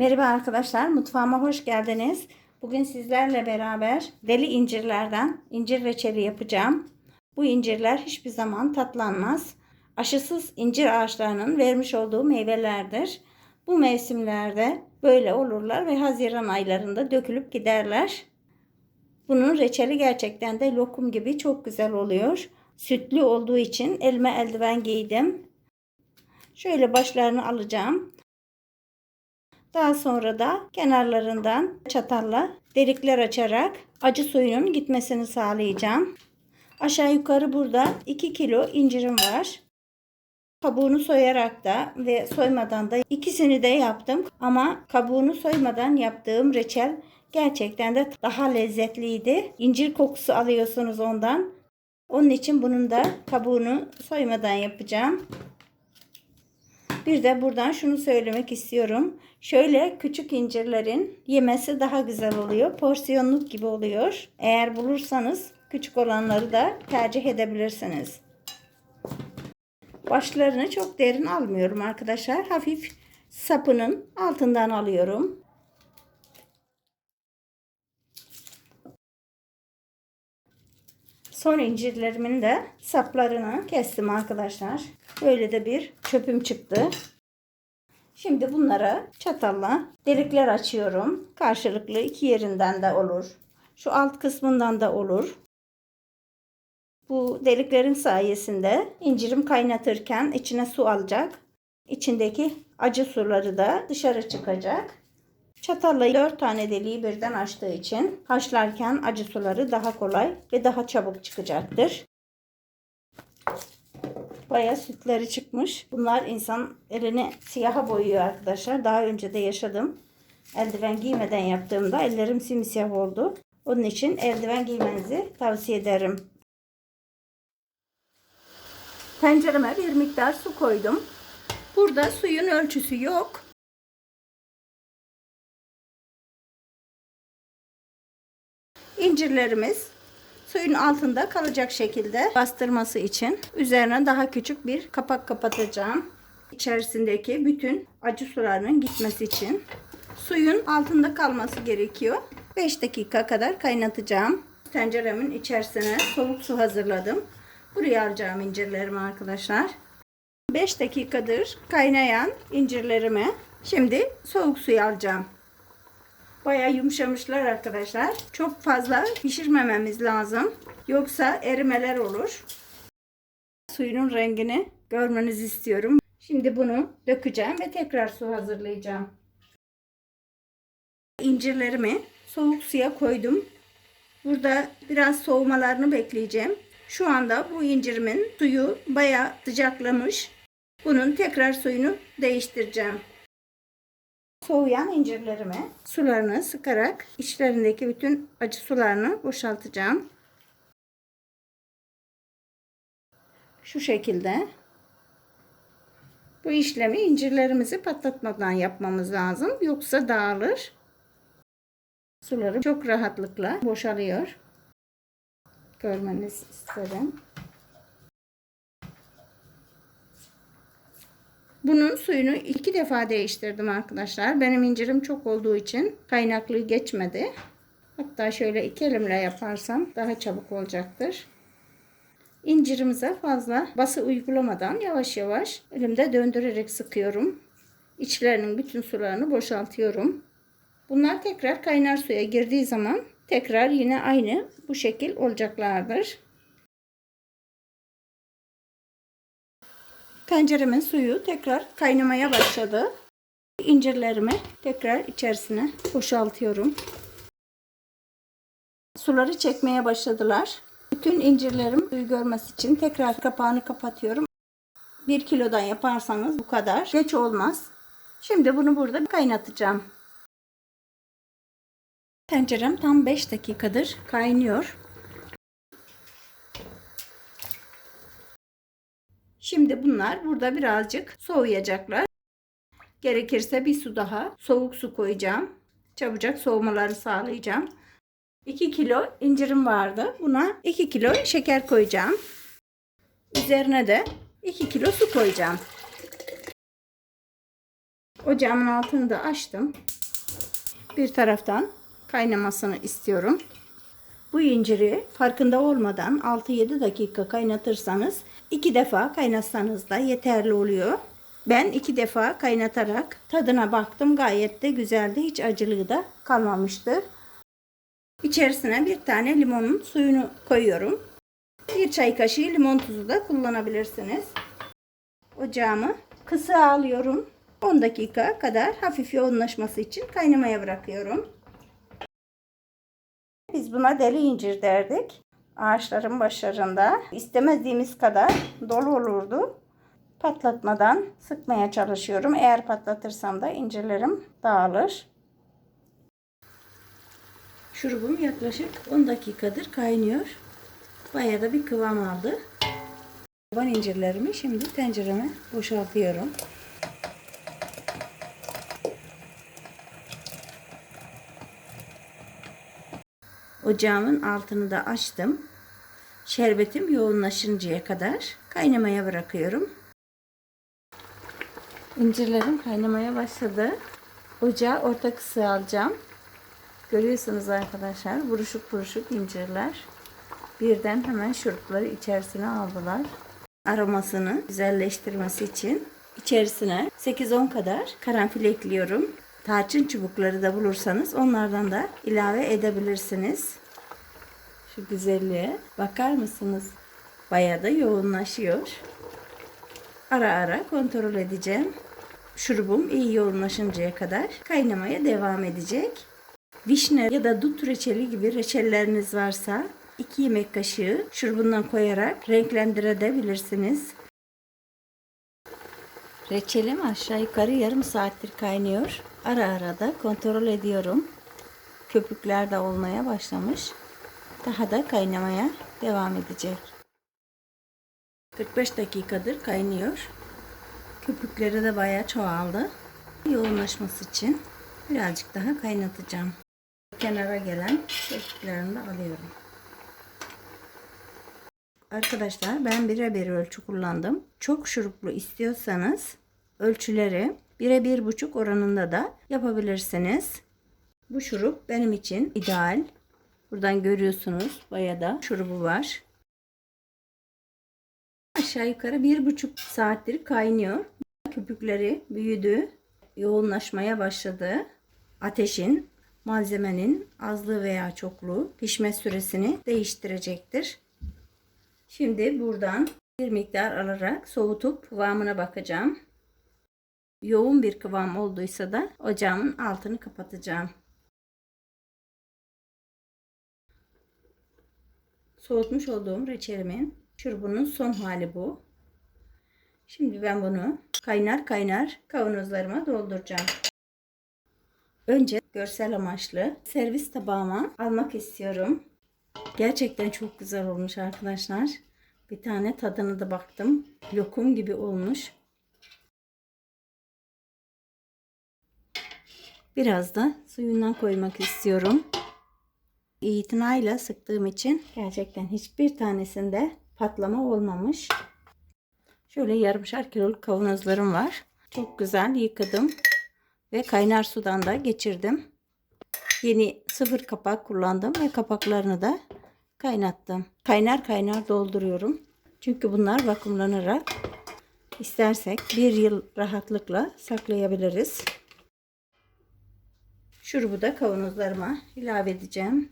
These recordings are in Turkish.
Merhaba arkadaşlar, mutfağıma hoş geldiniz. Bugün sizlerle beraber deli incirlerden incir reçeli yapacağım. Bu incirler hiçbir zaman tatlanmaz. Aşısız incir ağaçlarının vermiş olduğu meyvelerdir. Bu mevsimlerde böyle olurlar ve Haziran aylarında dökülüp giderler. Bunun reçeli gerçekten de lokum gibi çok güzel oluyor. Sütlü olduğu için elime eldiven giydim. Şöyle başlarını alacağım. Daha sonra da kenarlarından çatalla delikler açarak acı suyunun gitmesini sağlayacağım. Aşağı yukarı burada 2 kilo incirim var. Kabuğunu soyarak da ve soymadan da ikisini de yaptım. Ama kabuğunu soymadan yaptığım reçel gerçekten de daha lezzetliydi. İncir kokusu alıyorsunuz ondan. Onun için bunun da kabuğunu soymadan yapacağım. Bir de buradan şunu söylemek istiyorum. Şöyle küçük incirlerin yemesi daha güzel oluyor. Porsiyonluk gibi oluyor. Eğer bulursanız küçük olanları da tercih edebilirsiniz. Başlarını çok derin almıyorum arkadaşlar. Hafif sapının altından alıyorum. Son incirlerimin de saplarını kestim arkadaşlar. Böyle de bir çöpüm çıktı. Şimdi bunlara çatalla delikler açıyorum. Karşılıklı iki yerinden de olur. Şu alt kısmından da olur. Bu deliklerin sayesinde incirim kaynatırken içine su alacak. İçindeki acı suları da dışarı çıkacak. Çatalla 4 tane deliği birden açtığı için haşlarken acı suları daha kolay ve daha çabuk çıkacaktır. Baya sütleri çıkmış. Bunlar insan elini siyaha boyuyor arkadaşlar. Daha önce de yaşadım. Eldiven giymeden yaptığımda ellerim simsiyah oldu. Onun için eldiven giymenizi tavsiye ederim. Tencereme bir miktar su koydum. Burada suyun ölçüsü yok. İncirlerimiz suyun altında kalacak şekilde bastırması için üzerine daha küçük bir kapak kapatacağım. İçerisindeki bütün acı sularının gitmesi için suyun altında kalması gerekiyor. 5 dakika kadar kaynatacağım. Tenceremin içerisine soğuk su hazırladım. Buraya alacağım incirlerimi arkadaşlar. 5 dakikadır kaynayan incirlerimi şimdi soğuk suya alacağım. Bayağı yumuşamışlar arkadaşlar. Çok fazla pişirmememiz lazım. Yoksa erimeler olur. Suyunun rengini görmenizi istiyorum. Şimdi bunu dökeceğim ve tekrar su hazırlayacağım. İncirlerimi soğuk suya koydum. Burada biraz soğumalarını bekleyeceğim. Şu anda bu incirimin suyu bayağı sıcaklamış. Bunun tekrar suyunu değiştireceğim soğuyan incirlerime sularını sıkarak içlerindeki bütün acı sularını boşaltacağım. Şu şekilde. Bu işlemi incirlerimizi patlatmadan yapmamız lazım. Yoksa dağılır. Suları çok rahatlıkla boşalıyor. Görmenizi isterim. Bunun suyunu iki defa değiştirdim arkadaşlar. Benim incirim çok olduğu için kaynaklı geçmedi. Hatta şöyle iki elimle yaparsam daha çabuk olacaktır. İncirimize fazla bası uygulamadan yavaş yavaş elimde döndürerek sıkıyorum. İçlerinin bütün sularını boşaltıyorum. Bunlar tekrar kaynar suya girdiği zaman tekrar yine aynı bu şekil olacaklardır. Tenceremin suyu tekrar kaynamaya başladı. İncirlerimi tekrar içerisine boşaltıyorum. Suları çekmeye başladılar. Bütün incirlerim suyu görmesi için tekrar kapağını kapatıyorum. 1 kilodan yaparsanız bu kadar. Geç olmaz. Şimdi bunu burada kaynatacağım. Tencerem tam 5 dakikadır kaynıyor. Şimdi bunlar burada birazcık soğuyacaklar. Gerekirse bir su daha soğuk su koyacağım. Çabucak soğumaları sağlayacağım. 2 kilo incirim vardı. Buna 2 kilo şeker koyacağım. Üzerine de 2 kilo su koyacağım. Ocağımın altını da açtım. Bir taraftan kaynamasını istiyorum. Bu inciri farkında olmadan 6-7 dakika kaynatırsanız iki defa kaynatsanız da yeterli oluyor. Ben iki defa kaynatarak tadına baktım. Gayet de güzeldi. Hiç acılığı da kalmamıştı. İçerisine bir tane limonun suyunu koyuyorum. Bir çay kaşığı limon tuzu da kullanabilirsiniz. Ocağımı kısa alıyorum. 10 dakika kadar hafif yoğunlaşması için kaynamaya bırakıyorum. Buna deli incir derdik. Ağaçların başlarında istemediğimiz kadar dolu olurdu. Patlatmadan sıkmaya çalışıyorum. Eğer patlatırsam da incirlerim dağılır. Şurubum yaklaşık 10 dakikadır kaynıyor. Bayağı da bir kıvam aldı. Yaban incirlerimi şimdi tencereme boşaltıyorum. Ocağımın altını da açtım. Şerbetim yoğunlaşıncaya kadar kaynamaya bırakıyorum. İncirlerim kaynamaya başladı. Ocağı orta kısığa alacağım. Görüyorsunuz arkadaşlar buruşuk buruşuk incirler. Birden hemen şurupları içerisine aldılar. Aromasını güzelleştirmesi için içerisine 8-10 kadar karanfil ekliyorum. Tarçın çubukları da bulursanız onlardan da ilave edebilirsiniz. Şu güzelliğe bakar mısınız? Bayağı da yoğunlaşıyor. Ara ara kontrol edeceğim. Şurubum iyi yoğunlaşıncaya kadar kaynamaya devam edecek. Vişne ya da dut reçeli gibi reçelleriniz varsa 2 yemek kaşığı şurubundan koyarak renklendirebilirsiniz. Reçelim aşağı yukarı yarım saattir kaynıyor. Ara ara da kontrol ediyorum. Köpükler de olmaya başlamış. Daha da kaynamaya devam edecek. 45 dakikadır kaynıyor. Köpükleri de bayağı çoğaldı. Yoğunlaşması için birazcık daha kaynatacağım. Kenara gelen köpüklerini de alıyorum. Arkadaşlar ben birebir ölçü kullandım. Çok şuruplu istiyorsanız ölçüleri bire bir buçuk oranında da yapabilirsiniz. Bu şurup benim için ideal. Buradan görüyorsunuz bayağı da şurubu var. Aşağı yukarı bir buçuk saattir kaynıyor. Köpükleri büyüdü. Yoğunlaşmaya başladı. Ateşin malzemenin azlığı veya çokluğu pişme süresini değiştirecektir. Şimdi buradan bir miktar alarak soğutup kıvamına bakacağım. Yoğun bir kıvam olduysa da ocağımın altını kapatacağım. Soğutmuş olduğum reçelimin şurubunun son hali bu. Şimdi ben bunu kaynar kaynar kavanozlarıma dolduracağım. Önce görsel amaçlı servis tabağıma almak istiyorum. Gerçekten çok güzel olmuş arkadaşlar. Bir tane tadına da baktım. Lokum gibi olmuş. Biraz da suyundan koymak istiyorum. İtinayla sıktığım için gerçekten hiçbir tanesinde patlama olmamış. Şöyle yarımşar kiloluk kavanozlarım var. Çok güzel yıkadım ve kaynar sudan da geçirdim. Yeni sıfır kapak kullandım ve kapaklarını da kaynattım. Kaynar kaynar dolduruyorum. Çünkü bunlar vakumlanarak istersek bir yıl rahatlıkla saklayabiliriz. Şurubu da kavanozlarıma ilave edeceğim.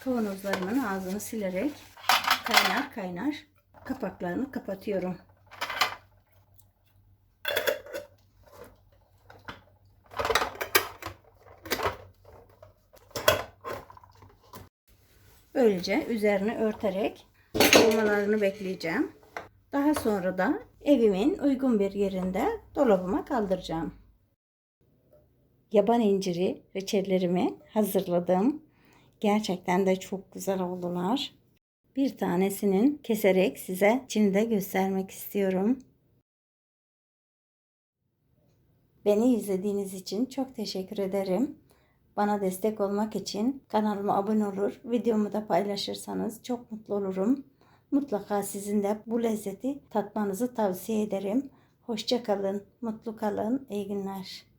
Kavanozlarımın ağzını silerek kaynar kaynar kapaklarını kapatıyorum. Böylece üzerini örterek soğumalarını bekleyeceğim. Daha sonra da evimin uygun bir yerinde dolabıma kaldıracağım. Yaban inciri reçellerimi hazırladım. Gerçekten de çok güzel oldular. Bir tanesinin keserek size içini de göstermek istiyorum. Beni izlediğiniz için çok teşekkür ederim. Bana destek olmak için kanalıma abone olur, videomu da paylaşırsanız çok mutlu olurum. Mutlaka sizin de bu lezzeti tatmanızı tavsiye ederim. Hoşça kalın, mutlu kalın, iyi günler.